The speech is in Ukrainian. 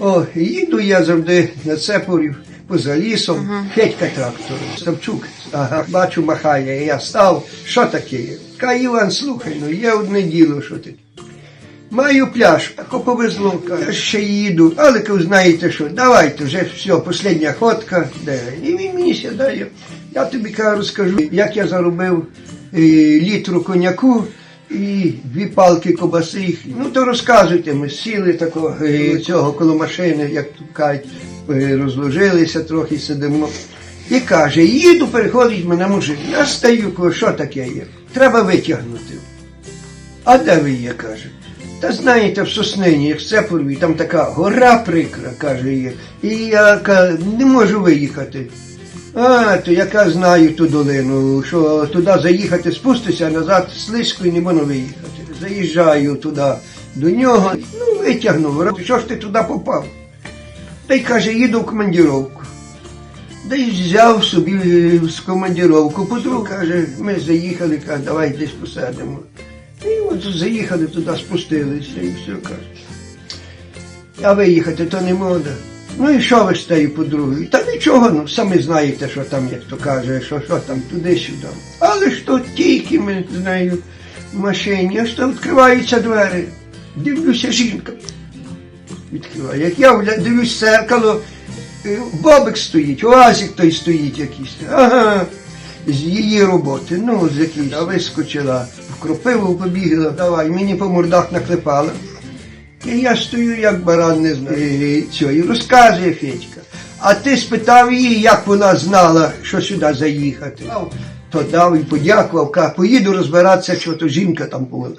О, їду я завжди на цепорів поза лісом, Федька трактор, Ставчук, ага, бачу, махає, я став, що таке? Каже, Іван, слухай, ну є одне діло, що ти. Маю пляж, тако повезло, ще їду, але ви знаєте що, давайте вже все, остання ходка, де. І він мені сідає. Я тобі каже, розкажу, як я заробив е, літру коньяку і дві палки кобаси. Ну то розказуйте, ми сіли тако, е, цього коло машини, як тут кажуть, е, розложилися трохи сидимо. І каже, їду, переходить мене мужик. Я стаю, кажу, що таке є? Треба витягнути. А де ви є, каже? Та знаєте, в Соснині, як Сепорові, там така гора прикра, каже, є. І я ка- не можу виїхати. А, то яка знаю ту долину, що туди заїхати, спустися, а назад слизько і не можу виїхати. Заїжджаю туди до нього, ну, витягнув. Що ж ти туди попав? Та й каже, їду в командіровку. Да й взяв собі з командіровку. Подруг каже, ми заїхали, каже, давай десь посадимо. І от заїхали туди, спустилися і все каже. А виїхати то не можна. Ну і що ви з тією подругою? Та нічого, ну самі знаєте, що там, як то каже, що, що там туди-сюди. Але ж то тільки ми з нею в машині, аж то відкриваються двері. Дивлюся, жінка відкриває. Як я дивлюсь в зеркало, е, бобик стоїть, оазик той стоїть якийсь. Ага. З її роботи, ну, з якийсь. А вискочила, в кропиву побігла, давай, мені по мордах наклепала. І я стою, як баран, не знаю. Цього, і розказує Федька. А ти спитав її, як вона знала, що сюди заїхати. То дав і подякував, каже, поїду розбиратися, що то жінка там була.